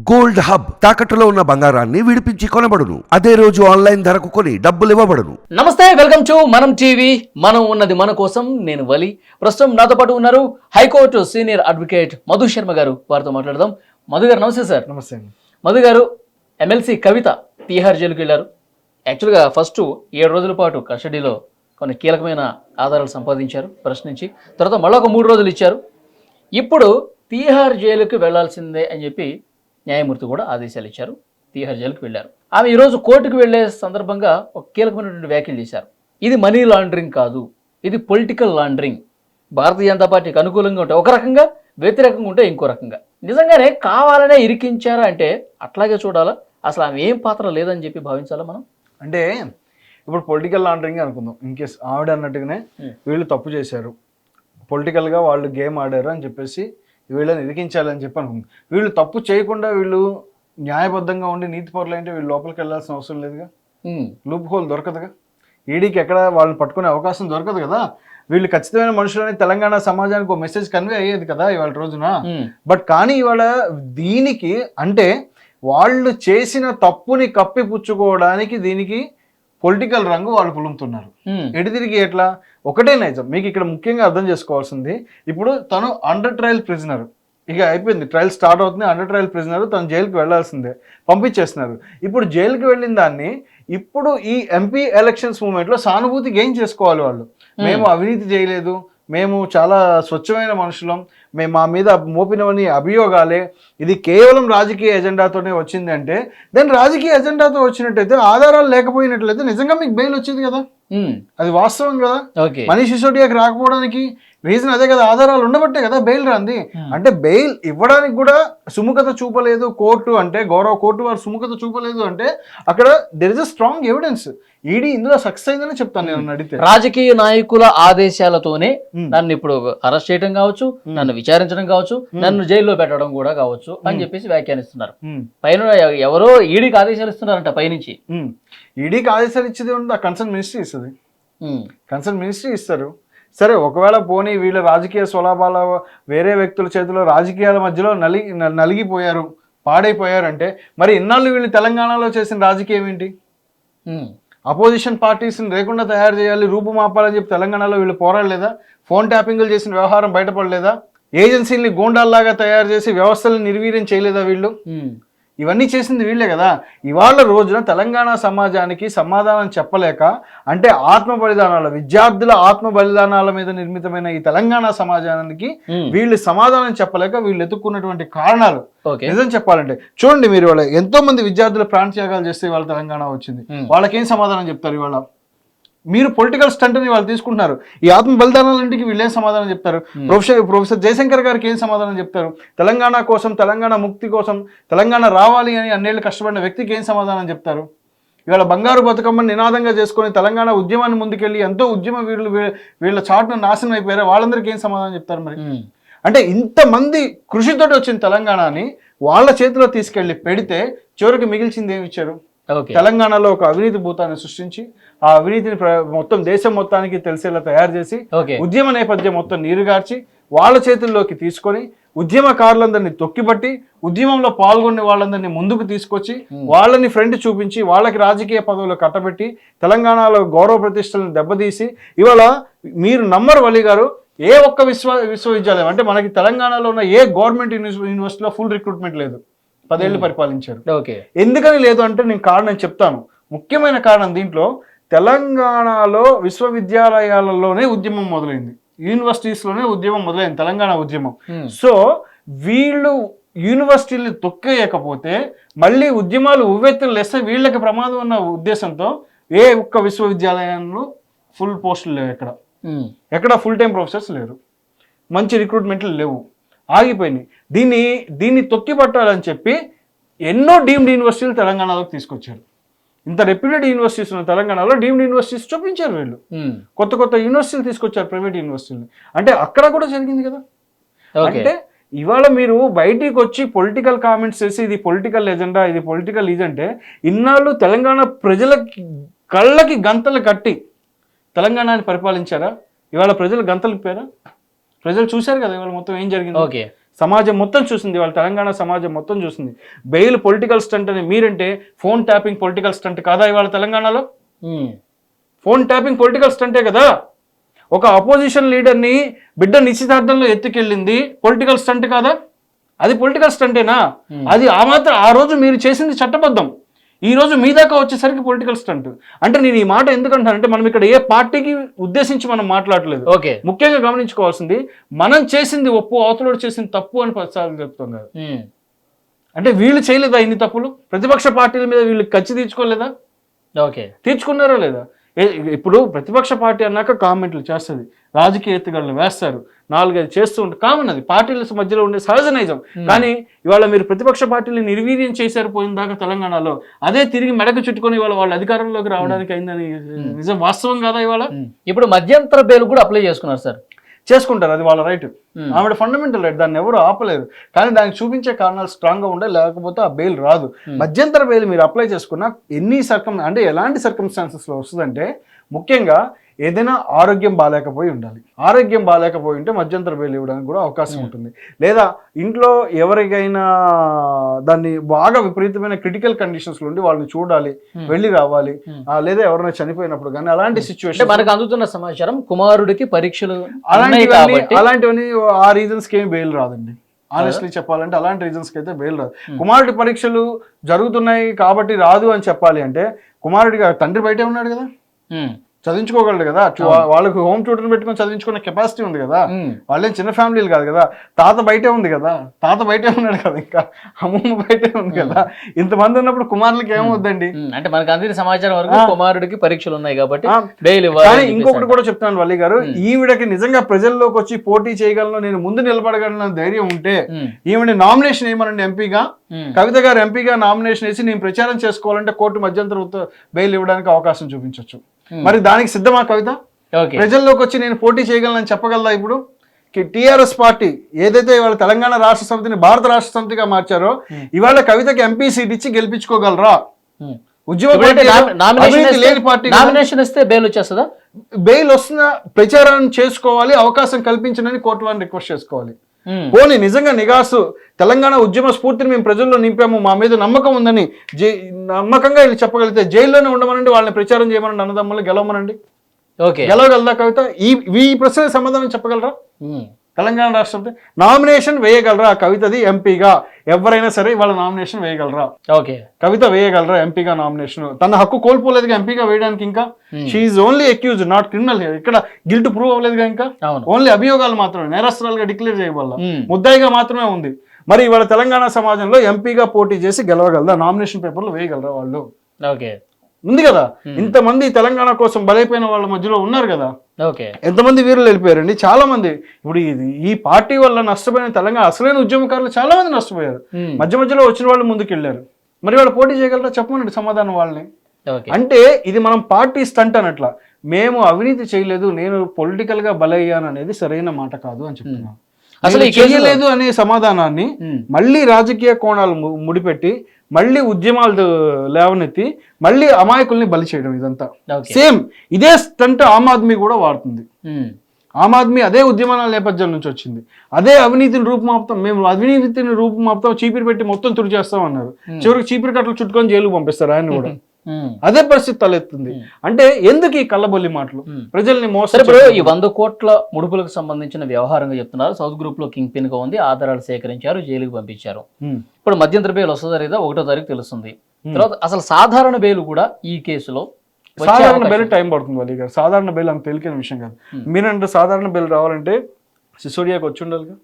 Gold hub తాకట్టులో ఉన్న బంగారాన్ని విడిపించి కొనబడును. అదే రోజు ఆన్లైన్ ధరకు కొని డబ్బులు ఇవ్వబడును. నమస్తే వెల్కమ్ టు మనం టీవీ. మనం ఉన్నది మన కోసం నేను వలి. ప్రస్తుతం నాతో పాటు ఉన్నారు high court senior advocate Madhu Sharma గారు. వారితో మాట్లాడదాం. మధు గారు నమస్తే సార్. నమస్తే అండి. మధు గారు ఎమ్మెల్సీ కవిత తీహార్ జైలుకి వెళ్ళారు. యాక్చువల్గా ఫస్ట్ ఏడు రోజుల పాటు కస్టడీలో కొన్ని కీలకమైన ఆధారాలు సంపాదించారు ప్రశ్నించి. తర్వాత మళ్ళీ ఒక మూడు రోజులు ఇచ్చారు. ఇప్పుడు తీహార్ జైలుకి వెళ్ళాల్సిందే అని చెప్పి న్యాయమూర్తి కూడా ఆదేశాలు ఇచ్చారు. తీహార్ జైలుకి వెళ్ళారు. ఆమె ఈరోజు కోర్టుకు వెళ్ళే సందర్భంగా ఒక కీలకమైనటువంటి వ్యాఖ్యలు చేశారు. ఇది మనీ లాండరింగ్ కాదు. ఇది పొలిటికల్ లాండరింగ్. భారతీయ జనతా పార్టీకి అనుకూలంగా ఉంటే ఒక రకంగా వ్యతిరేకంగా ఉంటే ఇంకో రకంగా. నిజంగానే కావాలనే ఇరికించారా అంటే అట్లాగే చూడాలా? అసలు ఆమె ఏం పాత్ర లేదని చెప్పి భావించాలా మనం? అంటే ఇప్పుడు పొలిటికల్ లాండరింగ్ అనుకుందాం. ఇన్ కేస్ ఆవిడ అన్నట్టుగానే. వీళ్ళు తప్పు చేశారు. పొలిటికల్గా వాళ్ళు గేమ్ ఆడారు అని చెప్పేసి వీళ్ళని ఇరికించాలని చెప్పి అనుకుంది వీళ్ళు తప్పు చేయకుండా వీళ్ళు న్యాయబద్ధంగా ఉండి నీతి పరులు అంటే వీళ్ళు లోపలికి వెళ్ళాల్సిన అవసరం లేదుగా? లూప్ హోల్ దొరకదుగా? ఈడీకి ఎక్కడ వాళ్ళని పట్టుకునే అవకాశం దొరకదు కదా? వీళ్ళు ఖచ్చితమైన మనుషులని తెలంగాణ సమాజానికి ఒక మెసేజ్ కన్వే అయ్యేది కదా ఇవాళ రోజున? బట్ కానీ ఇవాళ దీనికి అంటే వాళ్ళు చేసిన తప్పుని కప్పిపుచ్చుకోవడానికి దీనికి పొలిటికల్ రంగు వాళ్ళు పులుముతున్నారు. ఎటు తిరిగి ఎట్లా? ఒకటే నైజం. మీకు ఇక్కడ ముఖ్యంగా అర్థం చేసుకోవాల్సింది ఇప్పుడు తను అండర్ ట్రయల్ ప్రిజనర్ ఇక అయిపోయింది. ట్రయల్ స్టార్ట్ అవుతుంది అండర్ ట్రయల్ ప్రిజనర్ తను జైలుకి వెళ్ళాల్సిందే. పంపించేస్తున్నారు. ఇప్పుడు జైలుకి వెళ్ళిన దాన్ని ఇప్పుడు ఈ ఎంపీ ఎలక్షన్స్ మూమెంట్లో సానుభూతి గెయిన్ చేసుకోవాలి వాళ్ళు. మేము అవినీతి చేయలేదు. మేము చాలా స్వచ్ఛమైన మనుషులం. మేము మా మీద మోపినవని అభియోగాలే. ఇది కేవలం రాజకీయ ఎజెండాతోనే వచ్చింది అంటే దెన్ రాజకీయ ఎజెండాతో వచ్చినట్టయితే ఆధారాలు లేకపోయినట్లయితే నిజంగా మీకు బెయిల్ వచ్చేది కదా? అది వాస్తవం కదా? మనీష్ సిసోడియాకి రాకపోవడానికి రీజన్ అదే కదా ఆధారాలు ఉండబట్టే కదా బెయిల్ రాంది. అంటే బెయిల్ ఇవ్వడానికి కూడా సుముఖత చూపలేదు కోర్టు అంటే గౌరవ కోర్టు వారు సుముఖత చూపలేదు అంటే అక్కడ there is a strong evidence ED ఇందులో సక్సెస్ అయిందని చెప్తాను నేను అడిగితే. రాజకీయ నాయకుల ఆదేశాలతోనే ఉమ్. నన్ను ఇప్పుడు అరెస్ట్ చేయడం కావచ్చు నన్ను విచారించడం కావచ్చు నన్ను జైల్లో పెట్టడం కూడా కావచ్చు అని చెప్పేసి వ్యాఖ్యానిస్తున్నారు. పైన ఎవ- ఎవరో ఈడికి ఆదేశాలు ఇస్తున్నారంట పైనుంచి. ఈడీకి ఆదేశాలు ఇచ్చేది ఉంది కన్సర్న్ మినిస్ట్రీ ఇస్తుంది. కన్సర్న్ మినిస్ట్రీ ఇస్తారు. సరే ఒకవేళ పోనీ వీళ్ళ రాజకీయ స్వలాభాల వేరే వ్యక్తుల చేతిలో రాజకీయాల మధ్యలో నలిగి న- నలిగిపోయారు పాడైపోయారంటే మరి ఇన్నాళ్ళు వీళ్ళు తెలంగాణలో చేసిన రాజకీయం ఏంటి? అపోజిషన్ పార్టీస్ని లేకుండా తయారు చేయాలి రూపుమాపాలని చెప్పి తెలంగాణలో వీళ్ళు పోరాడలేదా? ఫోన్ ట్యాపింగ్లు చేసిన వ్యవహారం బయటపడలేదా? ఏజెన్సీని గోండాల్లాగా తయారు చేసి వ్యవస్థలను నిర్వీర్యం చేయలేదా వీళ్ళు? ఇవన్నీ చేసింది వీళ్ళే కదా. ఇవాళ రోజున తెలంగాణ సమాజానికి సమాధానం చెప్పలేక అంటే ఆత్మ బలిదానాల విద్యార్థుల ఆత్మ బలిదానాల మీద నిర్మితమైన ఈ తెలంగాణ సమాజానికి వీళ్ళు సమాధానం చెప్పలేక వీళ్ళు ఎత్తుక్కున్నటువంటి కారణాలు. నిజం చెప్పాలంటే చూడండి మీరు వాళ్ళ ఎంతో మంది విద్యార్థులు ప్రాణత్యాగాలు చేస్తే వాళ్ళ తెలంగాణ వచ్చింది. వాళ్ళకేం సమాధానం చెప్తారు ఇవాళ? మీరు పొలిటికల్ స్టంట్ని వాళ్ళు తీసుకుంటున్నారు. ఈ ఆత్మ బలిదానాలంటికి వీళ్ళు ఏం సమాధానం చెప్తారు? ప్రొఫెసర్ ప్రొఫెసర్ జయశంకర్ గారికి ఏం సమాధానం చెప్తారు? తెలంగాణ కోసం తెలంగాణ ముక్తి కోసం తెలంగాణ రావాలి అని అన్నేళ్ళు కష్టపడిన వ్యక్తికి ఏం సమాధానం చెప్తారు? ఇవాళ బంగారు బతుకమ్మని నినాదంగా చేసుకొని తెలంగాణ ఉద్యమాన్ని ముందుకెళ్ళి ఎంతో ఉద్యమ వీళ్ళు వీళ్ళ చాటును నాశనం అయిపోయారు? వాళ్ళందరికీ ఏం సమాధానం చెప్తారు మరి? ఉమ్, అంటే ఇంతమంది కృషితోటి వచ్చిన తెలంగాణని వాళ్ళ చేతిలో తీసుకెళ్ళి పెడితే చివరికి మిగిల్చింది ఏమి ఇచ్చారు? తెలంగాణలో ఒక అవినీతి భూతాన్ని సృష్టించి ఆ అవినీతిని మొత్తం దేశం మొత్తానికి తెలిసేలా తయారు చేసి ఉద్యమ నేపథ్యం మొత్తం నీరుగార్చి వాళ్ళ చేతుల్లోకి తీసుకొని ఉద్యమకారులందరినీ తొక్కిపట్టి ఉద్యమంలో పాల్గొనే వాళ్ళందరినీ ముందుకు తీసుకొచ్చి వాళ్ళని ఫ్రెండ్ చూపించి వాళ్ళకి రాజకీయ పదవులు కట్టబెట్టి తెలంగాణలో గౌరవ ప్రతిష్టలను దెబ్బతీసి ఇవాళ మీరు నమ్మరు వలి గారు ఏ ఒక్క విశ్వ విశ్వవిద్యాలయం అంటే మనకి తెలంగాణలో ఉన్న ఏ గవర్నమెంట్ యూనివర్సిటీలో ఫుల్ రిక్రూట్మెంట్ లేదు. పదేళ్ళు పరిపాలించారు. ఓకే. ఎందుకని లేదు అంటే నేను కారణం చెప్తాను. ముఖ్యమైన కారణం దీంట్లో తెలంగాణలో విశ్వవిద్యాలయాలలోనే ఉద్యమం మొదలైంది. యూనివర్సిటీస్లోనే ఉద్యమం మొదలైంది. తెలంగాణ ఉద్యమం. సో వీళ్ళు యూనివర్సిటీని తొక్కేయకపోతే మళ్ళీ ఉద్యమాలు ఉవ్వెత్తులు లేస్తే వీళ్ళకి ప్రమాదం ఉన్న ఉద్దేశంతో ఏ ఒక్క విశ్వవిద్యాలయంలో ఫుల్ పోస్టులు లేవు ఎక్కడ. ఎక్కడ ఫుల్ టైం ప్రొఫెసర్స్ లేరు. మంచి రిక్రూట్మెంట్లు లేవు. ఆగిపోయినాయి. దీన్ని దీన్ని తొక్కి పట్టాలని చెప్పి ఎన్నో డీమ్డ్ యూనివర్సిటీలు తెలంగాణలోకి తీసుకొచ్చారు. ఇంత రెప్యూటెడ్ యూనివర్సిటీస్ ఉన్న తెలంగాణలో డీమ్డ్ యూనివర్సిటీస్ చూపించారు వీళ్ళు. కొత్త కొత్త యూనివర్సిటీలు తీసుకొచ్చారు ప్రైవేట్ యూనివర్సిటీలు. అంటే అక్కడ కూడా జరిగింది కదా. అంటే ఇవాళ మీరు బయటికి వచ్చి పొలిటికల్ కామెంట్స్ చేసి ఇది పొలిటికల్ ఎజెండా ఇది పొలిటికల్ ఇది అంటే ఇన్నాళ్ళు తెలంగాణ ప్రజలకి కళ్ళకి గంతలు కట్టి తెలంగాణని పరిపాలించారా? ఇవాళ ప్రజలు గంతలు ఇప్పారా ప్రజలు చూశారు కదా ఇవాళ మొత్తం ఏం జరిగింది? ఓకే. సమాజం మొత్తం చూసింది వాళ్ళ తెలంగాణ సమాజం మొత్తం చూసింది. బెయిల్ పొలిటికల్ స్టంట్ అని మీరంటే ఫోన్ ట్యాపింగ్ పొలిటికల్ స్టంట్ కాదా ఇవాళ తెలంగాణలో. ఫోన్ ట్యాపింగ్ పొలిటికల్ స్టంటే కదా. ఒక అపోజిషన్ లీడర్ని బిడ్డ నిశ్చితార్థంలో ఎత్తుకెళ్ళింది పొలిటికల్ స్టంట్ కాదా? అది పొలిటికల్ స్టంటేనా? అది ఆ మాత్రం ఆ రోజు మీరు చేసింది చట్టబద్ధం. ఈ రోజు మీ దాకా వచ్చేసరికి పొలిటికల్ స్టంట్ అంటే నేను ఈ మాట ఎందుకంటానంటే మనం ఇక్కడ ఏ పార్టీకి ఉద్దేశించి మనం మాట్లాడలేదు. ఓకే. ముఖ్యంగా గమనించుకోవాల్సింది మనం చేసింది ఒప్పు అవతలోడు చేసింది తప్పు అని పదిసార్లు చెప్తాం కదా. అంటే వీళ్ళు చేయలేదా ఇన్ని తప్పులు? ప్రతిపక్ష పార్టీల మీద వీళ్ళు ఖర్చు తీర్చుకోలేదా? ఓకే. తీర్చుకున్నారా లేదా? ఇప్పుడు ప్రతిపక్ష పార్టీ అన్నాక కామెంట్లు చేస్తుంది. రాజకీయ ఎత్తుగడలు వేస్తారు. నాలుగైదు చేస్తూ ఉంటారు కామన్ అది పార్టీల మధ్యలో ఉండే సహజ నైజం కానీ ఇవాళ మీరు ప్రతిపక్ష పార్టీలు నిర్వీర్యం చేశారు పోయిన దాకా తెలంగాణలో. అదే తిరిగి మెడకు చుట్టుకొని ఇవాళ వాళ్ళు అధికారంలోకి రావడానికి అయిందని నిజం వాస్తవం కాదా ఇవాళ. ఇప్పుడు మధ్యంతర బెయిల్ కూడా అప్లై చేసుకున్నారు సార్. చేసుకుంటారు అది వాళ్ళ రైట్. ఆవిడ ఫండమెంటల్ రైట్ దాన్ని ఎవరు ఆపలేరు. కానీ దానికి చూపించే కారణాలు స్ట్రాంగ్గా ఉండే లేకపోతే ఆ బెయిల్ రాదు. మధ్యంతర బెయిల్ మీరు అప్లై చేసుకున్నా ఎన్ని సర్కమ్ అంటే ఎలాంటి సర్కమ్స్టాన్సెస్లో వస్తుందంటే ముఖ్యంగా ఏదైనా ఆరోగ్యం బాగాలేకపోయి ఉండాలి. ఆరోగ్యం బాగాలేకపోయి ఉంటే మధ్యంతర బెయిల్ ఇవ్వడానికి కూడా అవకాశం ఉంటుంది. లేదా ఇంట్లో ఎవరికైనా దాన్ని బాగా విపరీతమైన క్రిటికల్ కండిషన్స్ ఉండి వాళ్ళని చూడాలి వెళ్ళి రావాలి లేదా ఎవరైనా చనిపోయినప్పుడు కానీ అలాంటి సిచ్యువేషన్ మనకు అందుతున్న సమాచారం కుమారుడికి పరీక్షలు అలాంటివన్నీ అలాంటివన్నీ ఆ రీజన్స్కి ఏమి బెయిల్ రాదండి. ఆనెస్ట్లీ చెప్పాలంటే అలాంటి రీజన్స్కి అయితే బెయిల్ రాదు. కుమారుడి పరీక్షలు జరుగుతున్నాయి కాబట్టి రాదు అని చెప్పాలి అంటే కుమారుడిగా తండ్రి బయటే ఉన్నాడు కదా? ఉమ్. చదివించుకోగలడు కదా. చు- వాళ్ళకు హోమ్ ట్యూటర్ పెట్టుకొని చదివించుకునే కెపాసిటీ ఉంది కదా. ఉమ్. వాళ్ళేం చిన్న ఫ్యామిలీలు కాదు కదా. తాత బయటే ఉంది కదా. తాత బయటే ఉన్నాడు కదా ఇంకా. అమ్మమ్మ బయటే ఉంది కదా. ఇంతమంది ఉన్నప్పుడు కుమారులకి ఏమవుద్దండి. అంటే మనకు అందిన సమాచారం వరకు కుమారుడికి పరీక్షలు ఉన్నాయి కాబట్టి బెయిల్ కానీ ఇంకొకటి కూడా చెప్తాను వల్లి గారు. ఈవిడకి నిజంగా ప్రజల్లోకి వచ్చి పోటీ చేయగలను నేను ముందు నిలబడగలను ధైర్యం ఉంటే. ఈవిడ నామినేషన్ ఏమనండి ఎంపీగా. కవిత గారు ఎంపీగా నామినేషన్ వేసి నేను ప్రచారం చేసుకోవాలంటే కోర్టు మధ్యంతర బెయిల్ ఇవ్వడానికి అవకాశం చూపించవచ్చు మరి దానికి సిద్ధమా కవిత? ప్రజల్లోకి వచ్చి నేను పోటీ చేయగలనని చెప్పగలదా ఇప్పుడు? టిఆర్ఎస్ పార్టీ ఏదైతే ఇవాళ తెలంగాణ రాష్ట్ర సమితిని భారత రాష్ట్ర సమితిగా మార్చారో ఇవాళ కవితకి ఎంపీ సీట్ ఇచ్చి గెలిపించుకోగలరా? నామి- నామినేషన్ ఇస్తే- లేని పార్టీ కదా. నామినేషన్ ఇస్తే బెయిల్ వచ్చేస్తుందా? బెయిల్ వస్తున్న ప్రచారం చేసుకోవాలి అవకాశం కల్పించనని కోర్టు వారిని రిక్వెస్ట్ చేసుకోవాలి. పోనీ నిజంగా నిగాసు తెలంగాణ ఉద్యమ స్ఫూర్తిని మేము ప్రజల్లో నింపాము మా మీద నమ్మకం ఉందని జై నమ్మకంగా వీళ్ళు చెప్పగలిగితే జైల్లోనే ఉండమనండి వాళ్ళని ప్రచారం చేయమనండి అన్నదమ్ములు గెలవమనండి. ఓకే గెలవగలదా కవిత ఈ ఈ ప్రశ్న సమాధానం చెప్పగలరా? ఉమ్. తెలంగాణ రాష్ట్రంతో నామినేషన్ వేయగలరా కవితది ఎంపీగా? ఎవరైనా సరే వాళ్ళ నామినేషన్ వేయగలరా? ఓకే. కవిత వేయగలరా ఎంపీగా నామినేషన్? తన హక్కు కోల్పోలేదుగా ఎంపీగా వేయడానికి ఇంకా? She only accuse not criminal ఇక్కడ గిల్ట్ ప్రూవ్ అవ్వలేదుగా ఇంకా? ఓన్లీ అభియోగాలు మాత్రమే నేరస్తురాలుగా డిక్లేర్ చేయబడాల. ఉమ్. ముద్దాయిగా మాత్రమే ఉంది. మరి ఇవాళ తెలంగాణ సమాజంలో ఎంపీగా పోటీ చేసి గెలవగలదా? నామినేషన్ పేపర్లు వేయగలరా వాళ్ళు? ఓకే. ఉంది కదా. ఇంతమంది తెలంగాణ కోసం బలైపోయిన వాళ్ళ మధ్యలో ఉన్నారు కదా. ఓకే. ఎంతమంది వీరులు వెళ్ళిపోయారండి? చాలా మంది ఇప్పుడు ఇది ఈ పార్టీ వల్ల నష్టపోయిన తెలంగాణ అసలైన ఉద్యమకారులు చాలా మంది నష్టపోయారు. మధ్య మధ్యలో వచ్చిన వాళ్ళు ముందుకు వెళ్ళారు మరి వాళ్ళు పోటీ చేయగలరా? చెప్పమనండి సమాధానం వాళ్ళని. అంటే ఇది మనం పార్టీ స్టంట్ అనట్లా మేము అవినీతి చేయలేదు నేను పొలిటికల్గా బలయ్యాను అనేది సరైన మాట కాదు అని చెప్తున్నాను. అసలు చేయలేదు అనే సమాధానాన్ని. మళ్ళీ రాజకీయ కోణాలు ముడిపెట్టి మళ్ళీ ఉద్యమాలు లేవనెత్తి మళ్ళీ అమాయకుల్ని బలి చేయడం ఇదంతా సేమ్ ఇదే స్టంట్ ఆమ్ ఆద్మీ కూడా వాడుతుంది. ఆమ్ ఆద్మీ అదే ఉద్యమాల నేపథ్యం నుంచి వచ్చింది అదే అవినీతిని రూపుమాపుతాం మేము అవినీతిని రూపుమాపుతాం చీపిరి పెట్టి మొత్తం తుడి చేస్తాం అన్నారు చివరికి చీపిరి కట్టలు చుట్టుకొని జైలుకు పంపిస్తారు ఆయన కూడా. అదే పరిస్థితి తలెత్తుంది. అంటే ఎందుకు ఈ కళ్ళబొల్లి మాటలు? ప్రజల్ని మోసం ఇప్పుడు? ఈ వంద కోట్ల ముడుపులకు సంబంధించిన వ్యవహారంగా చెప్తున్నారు. సౌత్ గ్రూప్లో కింగ్ పిన్గా ఉంది ఆధారాలు సేకరించారు జైలుకి పంపించారు. ఇప్పుడు మధ్యంతర బెయిల్ వస్తుందా లేదా ఒకటో తారీఖు తెలుస్తుంది. తర్వాత అసలు సాధారణ బెయిల్ కూడా ఈ కేసులో సాధారణ బెయిల్ టైం పడుతుంది వల్లి గారు సాధారణ బెయిల్ అంత తేలికైన విషయం కాదు. మీరంటే సాధారణ బెయిల్ రావాలంటే సిసోడియాకి వచ్చి ఉండాలిగా.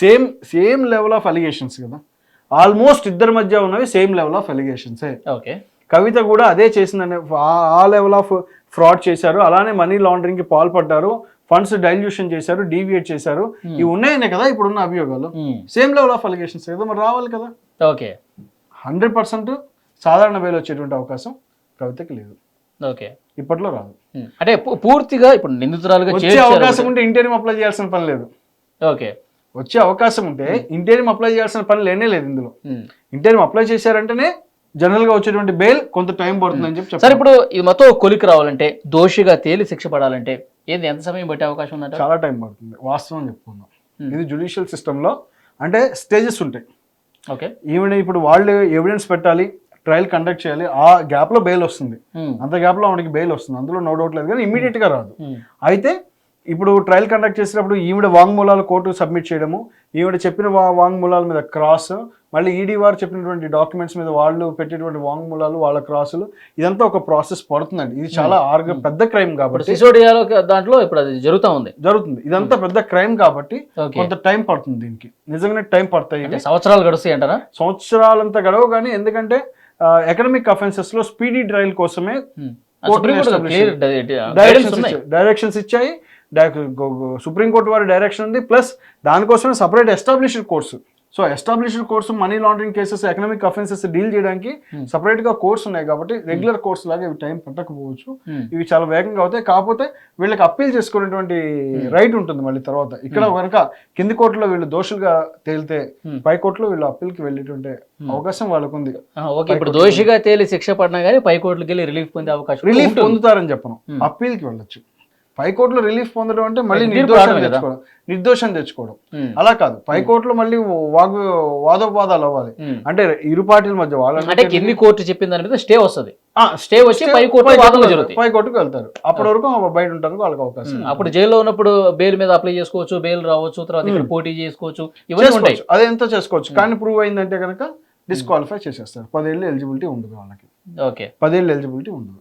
Same same level of allegations కదా. ఆల్మోస్ట్ ఇద్దరి మధ్య ఉన్నవి సేమ్ లెవెల్ ఆఫ్ అలిగేషన్సే ఓకే. కవిత కూడా అదే చేసిందనే ఆ- లెవెల్ ఆఫ్ ఫ్రాడ్ చేశారు. అలానే మనీ లాండరింగ్కి పాల్పడ్డారు. ఫండ్స్ డైల్యూషన్ చేశారు డీవియేట్ చేశారు. ఇవి ఉన్నాయనే కదా ఇప్పుడున్న అభియోగాలు. సేమ్ లెవెల్ ఆఫ్ అలిగేషన్స్ కదా మరి రావాలి కదా? ఓకే హండ్రెడ్ పర్సెంట్ సాధారణ బెయిల్ వచ్చేటువంటి అవకాశం కవితకి లేదు. ఓకే ఇప్పట్లో రాదు. ఉమ్. అంటే పూర్తిగా ఇప్పుడు నిందితురాలుగా వచ్చే అవకాశం ఉంటే ఇంటేరియం అప్లై చేయాల్సిన పని లేదు. ఓకే వచ్చే అవకాశం ఉంటే ఇంటేరియం అప్లై చేయాల్సిన పని లేనే లేదు ఇందులో. ఉమ్. ఇంటేరియం అప్లై చేశారంటేనే జనరల్గా వచ్చేటువంటి బెయిల్ కొంత టైం పడుతుందని చెప్పి సరే ఇప్పుడు ఇది మొత్తం కొలికి రావాలంటే దోషిగా తేలి శిక్ష పడాలంటే ఏంది ఎంత సమయం పట్టే అవకాశం ఉందంట చాలా టైం పడుతుంది వాస్తవం చెప్పుకున్నాం ఇది జుడిషియల్ సిస్టమ్లో అంటే స్టేజెస్ ఉంటాయి. ఓకే. ఈవిడ ఇప్పుడు వాళ్ళు ఎవిడెన్స్ పెట్టాలి ట్రయల్ కండక్ట్ చేయాలి ఆ గ్యాప్లో బెయిల్ వస్తుంది. Hmm. అంత గ్యాప్లో ఆవిడకి బెయిల్ వస్తుంది. అందులో నో డౌట్ లేదు కానీ ఇమీడియట్గా రాదు. Hmm. అయితే ఇప్పుడు ట్రయల్ కండక్ట్ చేసినప్పుడు ఈవిడ వాంగ్మూలాలు కోర్టు సబ్మిట్ చేయడము ఈవిడ చెప్పిన వాంగ్మూలాల మీద క్రాస్ మళ్ళీ ఈడీ వారు చెప్పినటువంటి డాక్యుమెంట్స్ మీద వాళ్ళు పెట్టేటువంటి వాంగ్మూలాలు వాళ్ళ క్రాసులు ఇదంతా ఒక ప్రాసెస్ పడుతుందండి. ఇది చాలా ఆర్గ పెద్ద క్రైమ్ కాబట్టి సిసోడియాలో దాంట్లో ఇప్పుడు అది జరుగుతూ ఉంది. జరుగుతుంది. ఇదంతా పెద్ద క్రైమ్ కాబట్టి కొంత టైం పడుతుంది దీనికి. నిజంగానే టైం పడతాయి సంవత్సరాలు గడుస్తాయి అంటారా? సంవత్సరాలంతా గడవు కానీ ఎందుకంటే ఎకనమిక్ అఫెన్సెస్లో స్పీడీ ట్రయల్ కోసమే డైరెక్షన్స్ ఇచ్చాయి. సుప్రీంకోర్టు వారి డైరెక్షన్ ఉంది. ప్లస్ దానికోసమే separate established courts so established courts money laundering cases economic offences deal చేయడానికి Hmm. సపరేట్గా కోర్స్ ఉన్నాయి కాబట్టి రెగ్యులర్ కోర్స్ లాగా ఇవి టైం పట్టకపోవచ్చు. Hmm. ఇవి చాలా వేగంగా అవుతాయి. కాకపోతే వీళ్ళకి అప్పీల్ చేసుకునేటువంటి రైట్ ఉంటుంది మళ్ళీ తర్వాత. ఇక్కడ కనుక కింది కోర్టులో వీళ్ళు దోషులుగా తేలితే Hmm. పై కోర్టులో వీళ్ళు అప్పీల్కి వెళ్ళేటువంటి అవకాశం వాళ్ళకు ఉంది ఓకే ఇప్పుడు దోషిగా తేలి శిక్ష పడినా కానీ పై కోర్టుకి వెళ్ళి రిలీఫ్ పొందే అవకాశం రిలీఫ్. పొందుతారని చెప్పను. Hmm. అప్పీల్కి వెళ్ళొచ్చు. పై కోర్టులో రిలీఫ్ పొందడం అంటే మళ్ళీ నిర్దోషం. తెచ్చుకోవడం. నిర్దోషం తెచ్చుకోవడం. అలా కాదు. పై కోర్టులో మళ్ళీ వాగు వాదోపవాదాలు అవ్వాలి. అంటే ఇరు పార్టీల మధ్య వాళ్ళ అంటే కింది కోర్టు చెప్పిన దాని మీద స్టే వస్తుంది. స్టే వచ్చి పై కోర్టు పై వాదనలు కోర్టుకు జరుగుతాయి. పై కోర్టుకు వెళ్తారు. అప్పటి వరకు బయట ఉంటారు వాళ్ళకి అవకాశం అప్పుడు జైల్లో ఉన్నప్పుడు బెయిల్ మీద అప్లై చేసుకోవచ్చు బెయిల్ రావచ్చు తర్వాత ఇక్కడ పోటీ చేసుకోవచ్చు ఇవన్నీ ఉంటాయి. అదే ఎంతో చేసుకోవచ్చు? కానీ ప్రూవ్ అయిందంటే కనుక డిస్క్వాలిఫై చేసేస్తారు. పదేళ్ళు ఎలిజిబిలిటీ ఉండదు వాళ్ళకి. ఓకే. పదేళ్ళు ఎలిజిబిలిటీ ఉండదు.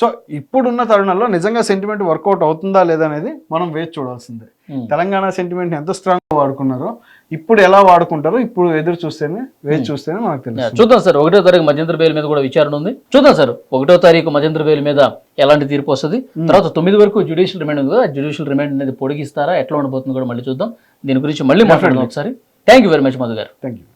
సో ఇప్పుడున్న తరుణంలో నిజంగా సెంటిమెంట్ వర్కౌట్ అవుతుందా లేదా అనేది మనం వేచి చూడాల్సిందే. ఉమ్, తెలంగాణ సెంటిమెంట్ ఎంత స్ట్రాంగ్ వాడుకున్నారో ఇప్పుడు ఎలా వాడుకుంటారో ఇప్పుడు ఎదురు చూస్తేనే వేచి చూస్తేనే మనకు తెలుసు చూద్దాం సార్. ఒకటో తారీఖు మధ్యంతర బెయిల్ మీద కూడా విచారణ ఉంది. చూద్దాం సార్. ఒకటో తారీఖు మధ్యంతర బెయిల్ మీద ఎలాంటి తీర్పు వస్తుంది? తర్వాత తొమ్మిది వరకు జ్యుడిషియల్ రిమాండ్ ఉంది కదా. జ్యుడిషియల్ రిమాండ్ అనేది పొడిగిస్తారా? ఎట్లా ఉండబోతుంది కూడా మళ్ళీ చూద్దాం. దీని గురించి మళ్ళీ మాట్లాడదాం ఒకసారి. Thank you very much Madhu గారు. Thank you